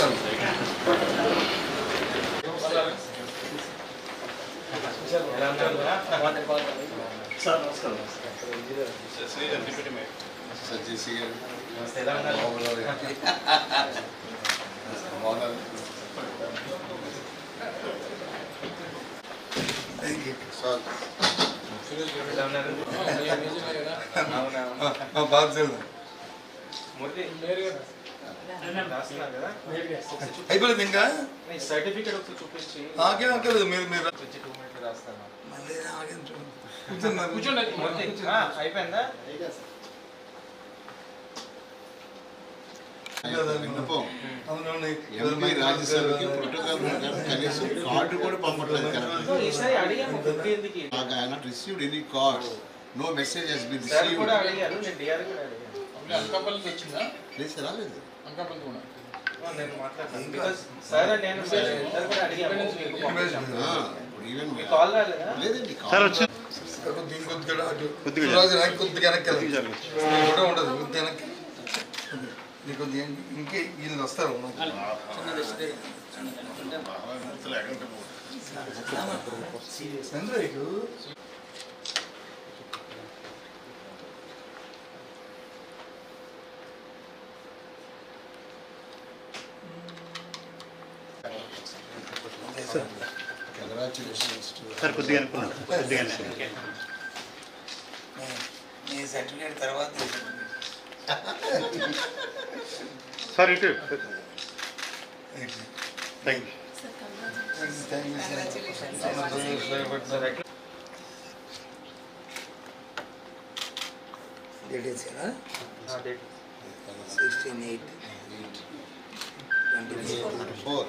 なんですね。సార్ నమస్కారం సజ్జీసీ గారు బాగా అయిపోయింది? ఇంకా సర్టిఫికేట్ ఒకసారి చూపించి. నాకేం అక్కర్లేదు మీరు మీరు టూ మినిట్స్ రాస్తాను. మళ్ళీ నాకేం చూడండి. కూర్చోండి అయిపోయిందా? కార్డు కూడా పంపట్లేదు correct. Received any cards no message has been sir కూడా రిసీవ్డ్ అనకాపల్లి వచ్చిందా? ప్లీజ్ రాలేదు? అనకాపల్లి కూడా సార్ కొద్దిగా అటు కొద్దిగా వెనక్కి కూడా ఉండదు వెనక్కి. కొద్దిగా ఇంకే వీళ్ళు వస్తారు. చంద్రయ్యకు కంగ్రాచులేషన్స్ టు సార్ కొద్దిగా అనుకున్నాను కొద్దిగా నీ సర్టిఫికేట్ తర్వాత సార్ ఇటు థ్యాంక్ యూ సార్ ఎట్లా డేట్ ఇచ్చారా ఆ, date sixteen eight twenty four